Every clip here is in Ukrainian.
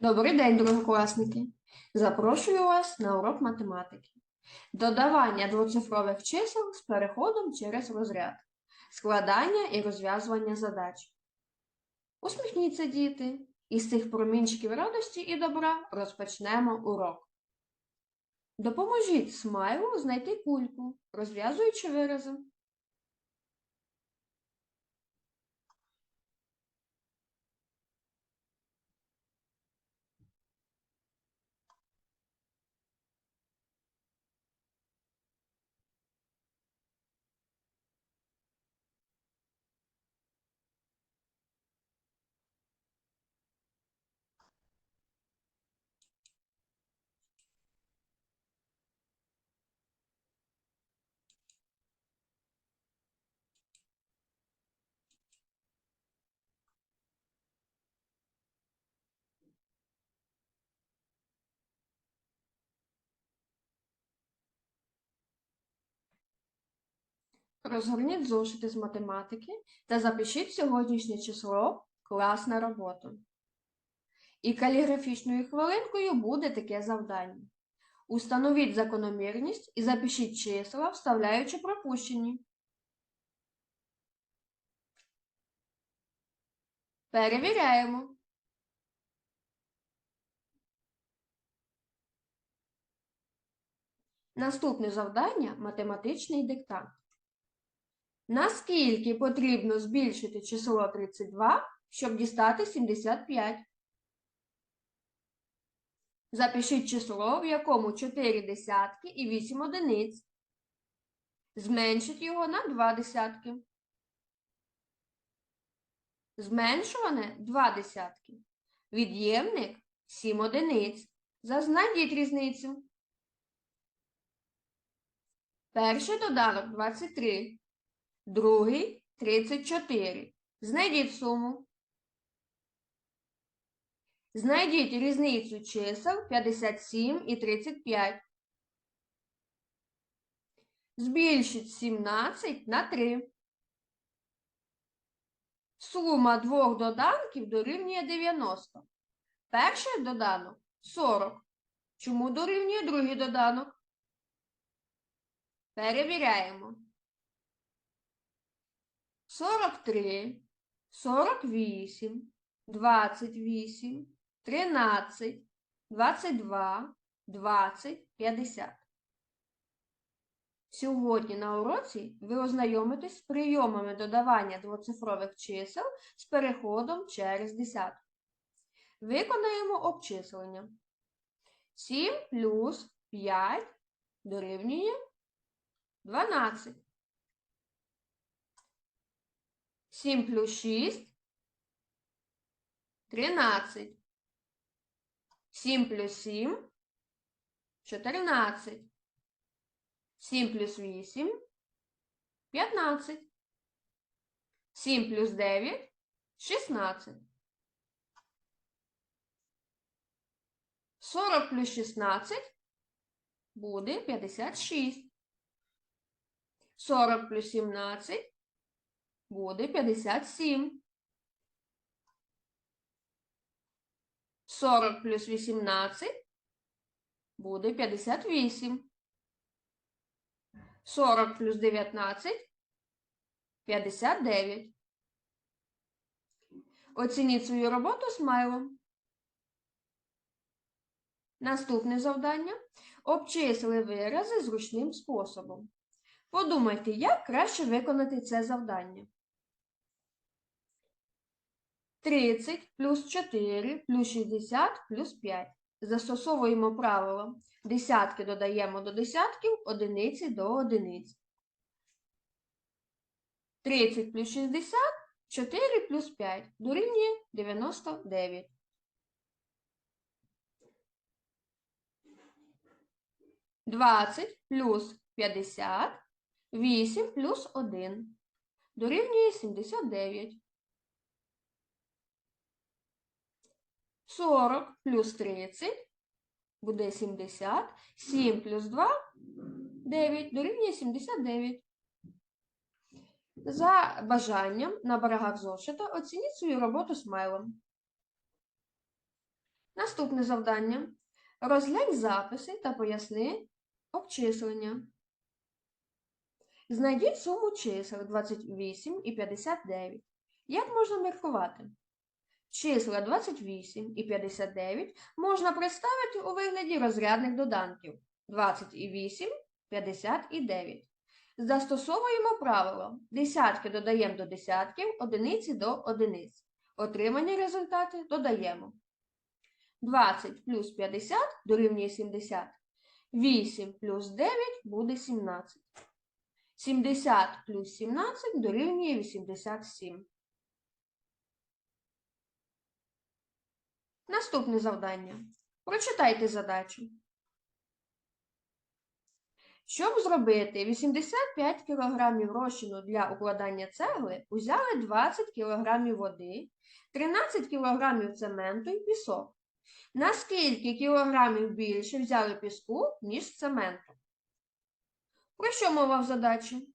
Добрий день, другокласники! Запрошую вас на урок математики. Додавання двоцифрових чисел з переходом через розряд, складання і розв'язування задач. Усміхніться, діти! Із цих промінчиків радості і добра розпочнемо урок. Допоможіть смайлу знайти кульку, розв'язуючи вирази. Розгорніть зошити з математики та запишіть сьогоднішнє число класна робота. І каліграфічною хвилинкою буде таке завдання. Установіть закономірність і запишіть числа, вставляючи пропущені. Перевіряємо. Наступне завдання математичний диктант. Наскільки потрібно збільшити число 32, щоб дістати 75? Запишіть число, в якому 4 десятки і 8 одиниць. Зменшіть його на 2 десятки. Зменшуване 2 десятки. Від'ємник 7 одиниць. Зазнайдіть різницю. Перший доданок 23. Другий 34. Знайдіть суму. Знайдіть різницю чисел 57 і 35. Збільшіть 17 на 3. Сума двох доданків дорівнює 90. Перший доданок 40. Чому дорівнює другий доданок? Перевіряємо. 43, 48, 28, 13, 22, 20, 50. Сьогодні на уроці ви ознайомитесь з прийомами додавання двоцифрових чисел з переходом через десятку. Виконаємо обчислення. 7 плюс 5 дорівнює 12. 7 плюс 6 – 13. 7 плюс 7 – 14. 7 плюс 8 – 15. 7 плюс 9 – 16. 40 плюс 16 буде 56. 40 плюс 17 буде 57. 40 плюс 18 буде 58. 40 плюс 19 59. Оцініть свою роботу смайлом. Наступне завдання. Обчисли вирази зручним способом. Подумайте, як краще виконати це завдання. 30 плюс 4 плюс 60 плюс 5. Застосовуємо правило. Десятки додаємо до десятків, одиниці до одиниць. 30 плюс 60 4 плюс 5 дорівнює 99. Двадцять плюс 50 8 плюс 1 дорівнює 79. 40 плюс 30 буде 70. 7 плюс 2 9 дорівнює 79. За бажанням на берегах зошита оцініть свою роботу смайлом. Наступне завдання. Розглянь записи та поясни обчислення. Знайдіть суму чисел 28 і 59. Як можна міркувати? Числа 28 і 59 можна представити у вигляді розрядних доданків 28, 59. Застосовуємо правило. Десятки додаємо до десятків, одиниці до одиниць. Отримані результати додаємо. 20 плюс 50 дорівнює 70. 8 плюс 9 буде 17. 70 плюс 17 дорівнює 87. Наступне завдання. Прочитайте задачу. Щоб зробити 85 кг розчину для укладання цегли, узяли 20 кг води, 13 кг цементу і пісок. Наскільки кілограмів більше взяли піску, ніж цементу? Про що мова в задачі?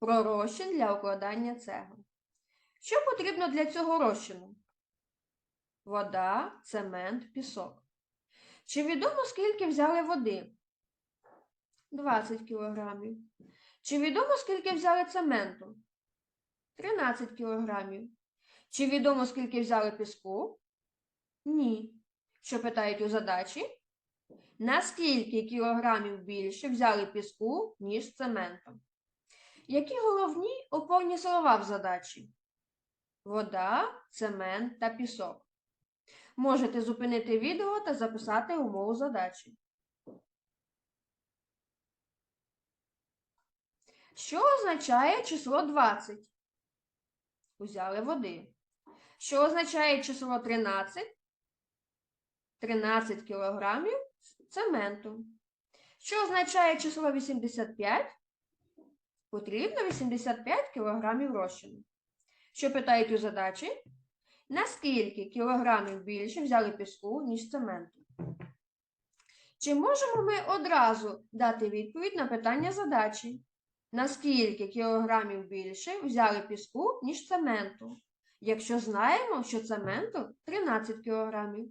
Про розчин для укладання цегли. Що потрібно для цього розчину? Вода, цемент, пісок. Чи відомо, скільки взяли води? 20 кілограмів. Чи відомо, скільки взяли цементу? 13 кілограмів. Чи відомо, скільки взяли піску? Ні. Що питають у задачі? Наскільки кілограмів більше взяли піску, ніж цементу? Які головні опорні слова в задачі? Вода, цемент та пісок. Можете зупинити відео та записати умову задачі. Що означає число 20? Узяли води. Що означає число 13? 13 кілограмів цементу. Що означає число 85? Потрібно 85 кілограмів розчину. Що питають у задачі? Наскільки кілограмів більше взяли піску, ніж цементу? Чи можемо ми одразу дати відповідь на питання задачі? Наскільки кілограмів більше взяли піску, ніж цементу? Якщо знаємо, що цементу 13 кілограмів?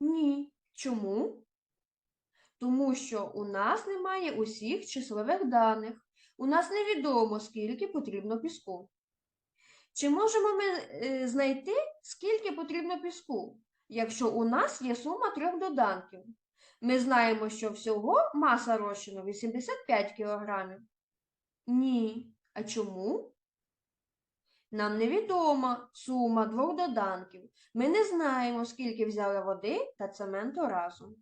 Ні. Чому? Тому що у нас немає усіх числових даних. У нас невідомо, скільки потрібно піску. Чи можемо ми е, знайти, скільки потрібно піску, якщо у нас є сума трьох доданків? Ми знаємо, що всього маса розчину 85 кг. Ні. А чому? Нам невідома сума двох доданків. Ми не знаємо, скільки взяли води та цементу разом.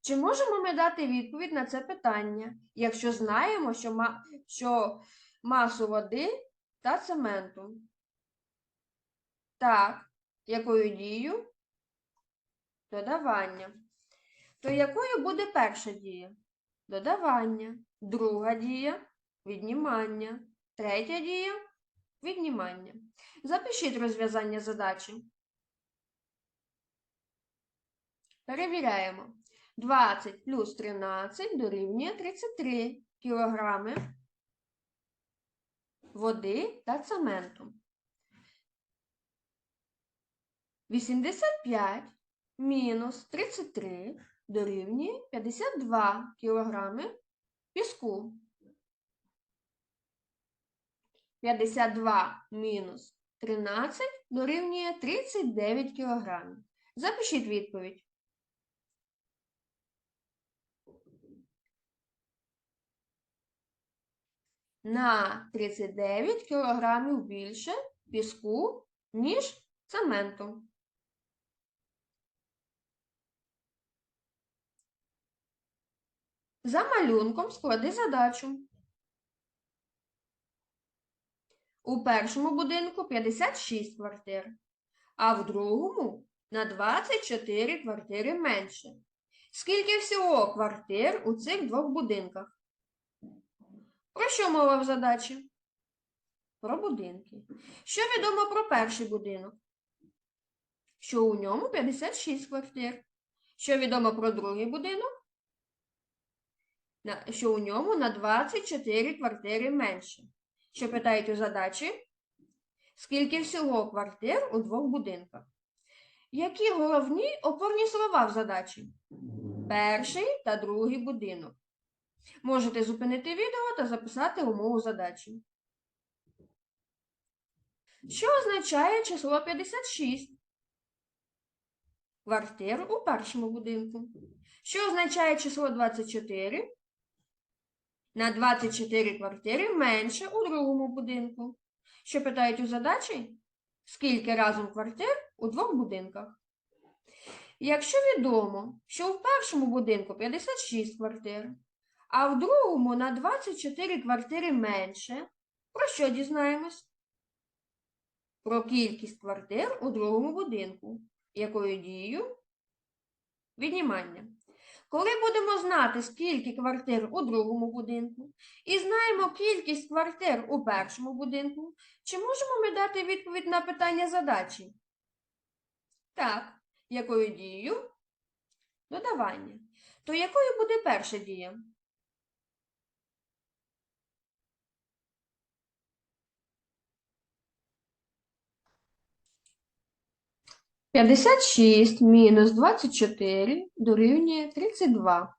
Чи можемо ми дати відповідь на це питання, якщо знаємо, що, ма... що масу води та цементу? Так, якою дією? Додавання. То якою буде перша дія? Додавання. Друга дія віднімання. Третя дія віднімання. Запишіть розв'язання задачі. Перевіряємо. 20 плюс 13 дорівнює 33 кілограми води та цементу. 85 мінус 33 дорівнює 52 кілограми піску. 52 мінус 13 дорівнює 39 кілограмів. Запишіть відповідь. На 39 кілограмів більше піску, ніж цементу. За малюнком склади задачу. У першому будинку 56 квартир, а в другому на 24 квартири менше. Скільки всього квартир у цих двох будинках? Про що мова в задачі? Про будинки. Що відомо про перший будинок? Що у ньому 56 квартир. Що відомо про другий будинок? Що у ньому на 24 квартири менше. Що питають у задачі? Скільки всього квартир у двох будинках? Які головні опорні слова в задачі? Перший та другий будинок. Можете зупинити відео та записати умову задачі. Що означає число 56? Квартир у першому будинку. Що означає число 24? На 24 квартири менше у другому будинку. Що питають у задачі? Скільки разом квартир у двох будинках? Якщо відомо, що в першому будинку 56 квартир, а в другому на 24 квартири менше, про що дізнаємось? Про кількість квартир у другому будинку. Якою дією? Віднімання. Коли будемо знати, скільки квартир у другому будинку, і знаємо кількість квартир у першому будинку, чи можемо ми дати відповідь на питання задачі? Так. Якою дією? Додавання. То якою буде перша дія? П'ятдесят шість мінус двадцять чотири дорівнює тридцять два.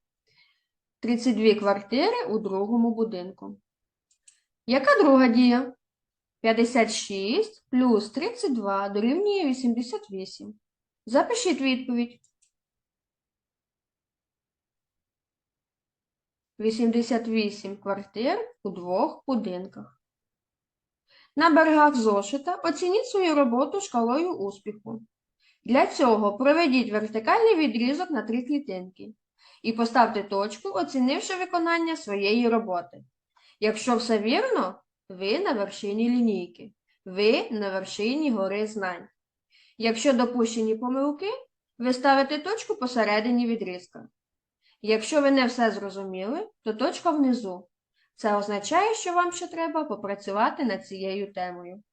Тридцять дві квартири у другому будинку. Яка друга дія? 56 плюс 32 дорівнює 88. Запишіть відповідь. 88 квартир у двох будинках. На берегах зошита оцініть свою роботу шкалою успіху. Для цього проведіть вертикальний відрізок на три клітинки і поставте точку, оцінивши виконання своєї роботи. Якщо все вірно, ви на вершині лінійки, ви на вершині гори знань. Якщо допущені помилки, ви ставите точку посередині відрізка. Якщо ви не все зрозуміли, то точка внизу. Це означає, що вам ще треба попрацювати над цією темою.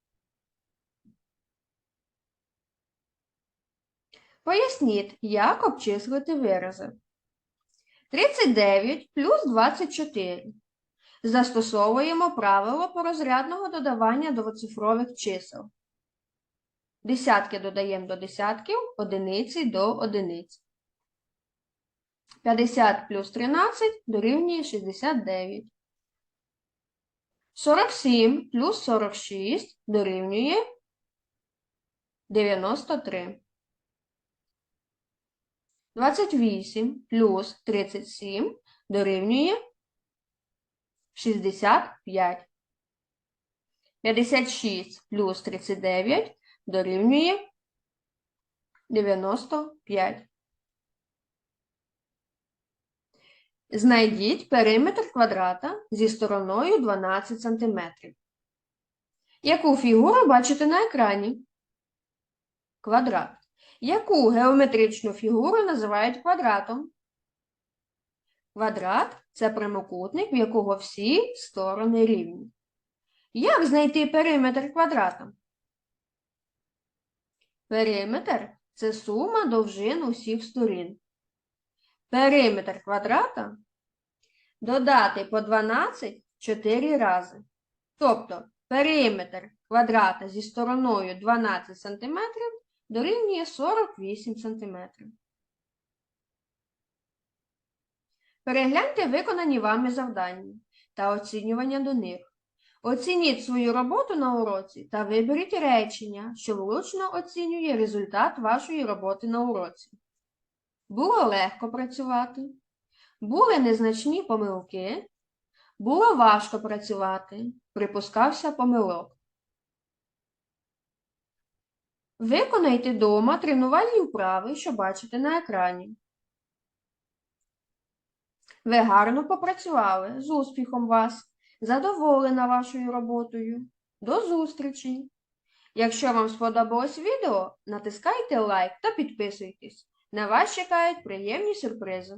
Поясніть, як обчислити вирази. 39 плюс 24. Застосовуємо правило порозрядного додавання двоцифрових чисел. Десятки додаємо до десятків, одиниці до одиниць. 50 плюс 13 дорівнює 69. 47 плюс 46 дорівнює 93. 28 плюс 37 дорівнює 65. 56 плюс 39 дорівнює 95. Знайдіть периметр квадрата зі стороною 12 см. Яку фігуру бачите на екрані? Квадрат. Яку геометричну фігуру називають квадратом? Квадрат це прямокутник, в якого всі сторони рівні. Як знайти периметр квадрата? Периметр це сума довжин усіх сторін. Периметр квадрата додати по 12 4 рази. Тобто периметр квадрата зі стороною 12 см дорівнює 48 см. Перегляньте виконані вами завдання та оцінювання до них. Оцініть свою роботу на уроці та виберіть речення, що влучно оцінює результат вашої роботи на уроці. Було легко працювати, були незначні помилки, було важко працювати, припускався помилок. Виконайте дома тренувальні вправи, що бачите на екрані. Ви гарно попрацювали з успіхом вас. Задоволена вашою роботою. До зустрічі! Якщо вам сподобалось відео, натискайте лайк та підписуйтесь. На вас чекають приємні сюрпризи.